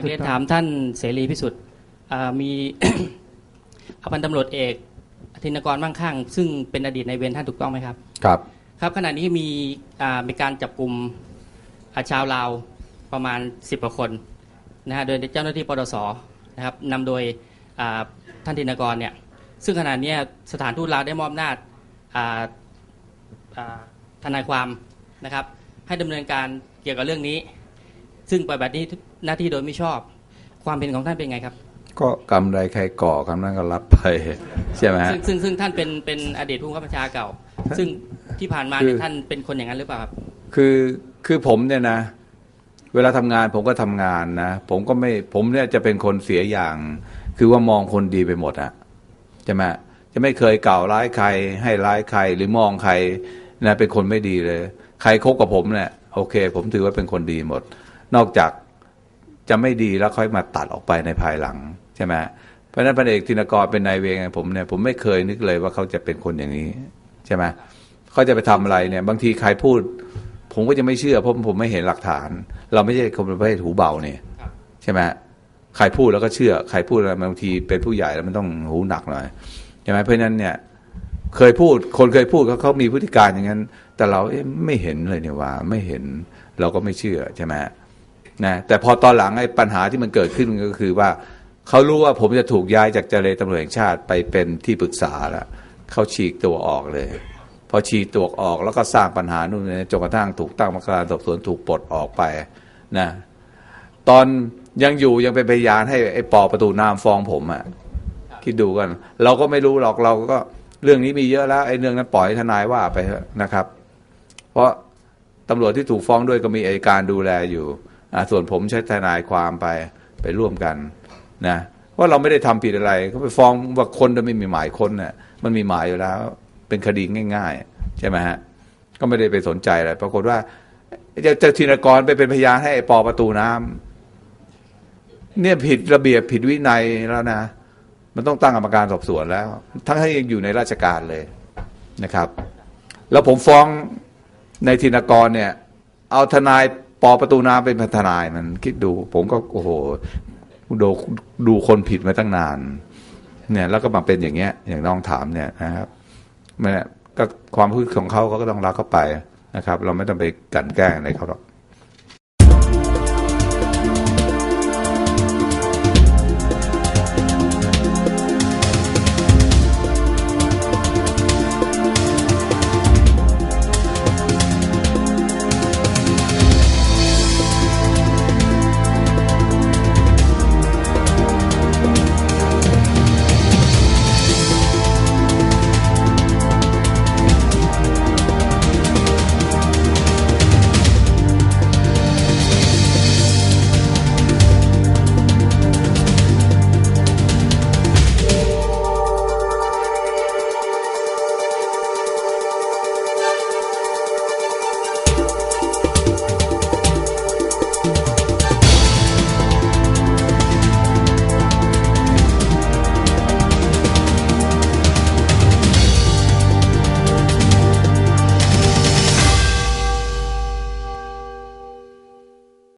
ากเรียนถามท่านเสรีพิสุทธิ์อ่ามีพันตำรวจเอกอธินกรมั่งคั่งซึ่งเป็นอดีตในายเวรท่านถูกต้องไหมครับ ครับ ครับขณะนี้มีอ่ามีการจับกลุ่มอ่าชาวลาวประมาณ 10กว่าคนนะฮะโดยเจ้าหน้าที่ปตสนะครับนำโดยอ่าท่านธินกรเนี่ยซึ่งขณะเนี้ยสถานทูตลาวได้มอบอำนาจอ่าอ่าทนายความนะครับ ให้ดำเนินการเกี่ยวกับเรื่องนี้ ซึ่งปฏิบัติหน้าที่โดยไม่ชอบ ความเป็นของท่านเป็นไงครับ ก็กรรมใดใครก่อกรรมนั้นก็รับไปใช่ไหมฮะซึ่งซึ่งซึ่งท่านเป็นเป็นอดีตผู้ข้าราชการเก่า ซึ่งที่ผ่านมาคือเนี่ยท่านเป็นคนอย่างนั้นหรือเปล่าครับคือคือผมเนี่ยนะ เวลาทำงานผมก็ทำงานนะ ผมก็ไม่ผมเนี่ยจะเป็นคนเสียอย่าง คือว่ามองคนดีไปหมดอะใช่ไหมจะไม่เคยกล่าวร้ายใคร ให้ร้ายใคร หรือมองใครนะเป็นคนไม่ดีเลย ใครคบกับผมเนี่ยโอเค ผมถือว่าเป็นคนดีหมด นอกจากจะไม่ดีแล้วค่อยมาตัดออกไปในภายหลังใช่ไหมเพราะนั้นพันเอกธินกรเป็นนายเวงผมเนี่ยผมไม่เคยนึกเลยว่าเขาจะเป็นคนอย่างนี้ใช่ไหมเขาจะไปทำอะไรเนี่ย บางทีใครพูด ผมก็จะไม่เชื่อเพราะผมไม่เห็นหลักฐาน เราไม่ใช่คนประเภทหูเบาเนี่ยใช่ไหมใครพูดแล้วก็เชื่อ ใครพูดอะไรบางทีเป็นผู้ใหญ่แล้วมันต้องหูหนักหน่อยใช่ไหมเพราะนั้นเนี่ย เคยพูด คนเคยพูดเขาเขามีพฤติการอย่างนั้น แต่เราเไม่เห็นเลยเนี่ยว่า ไม่เห็นเราก็ไม่เชื่อใช่ไหม นะแต่พอตอนหลังไอ้ปัญหาที่มันเกิดขึ้นก็คือว่าเขารู้ว่าผมจะถูกย้ายจากเจรตำรวจแห่งชาติไปเป็นที่ปรึกษาแล้วเขาฉีกตัวออกเลย พอฉีกตัวออกแล้วก็สร้างปัญหานู่นนี่จนกระทั่งถูกตั้งกรรมการสอบสวนถูกปลดออกไปนะตอนยังอยู่ยังเป็นพยานให้ไอ้ปอประตูน้ำฟ้องผมอะ่ะคิดดูกัน เราก็ไม่รู้หรอกเราก็เรื่องนี้มีเยอะแล้วไอ้เรื่องนั้นปล่อยทนายว่าไปนะครับ เพราะตำรวจที่ถูกฟ้องด้วยก็มีอัยการดูแลอยู่ ส่วนผมใช้ทนายความไปไปร่วมกันนะว่าเราไม่ได้ทำผิดอะไรเขาไปฟ้องว่าคนจะไม่มีหมายค้นเนี่ยมันมีหมายอยู่แล้ว เป็นคดีง่าย ๆ ใช่ไหมฮะก็ไม่ได้ไปสนใจอะไรปรากฏว่าเจ้าเจ้าธินกรไปเป็นพยานให้ไอ้ปอประตูน้ำเนี่ยผิดระเบียบผิดวินัยแล้วนะมันต้องตั้งกรรมการสอบสวนแล้ว ทั้งที่ยังอยู่ในราชการเลยนะครับ แล้วผมฟ้องในธินกรเนี่ย เอาทนาย ปอประตูน้ำเป็นทนายมันคิดดู ผมก็โอ้โหดูดูคนผิดมาตั้งนาน เนี่ย แล้วก็มาเป็นอย่างเงี้ย อย่างน้องถามเนี่ยนะครับมันก็ความพูดของเขาเขาก็ต้องรักเข้าไปนะครับ เราไม่ต้องไปกันแกล้งอะไรเขาหรอก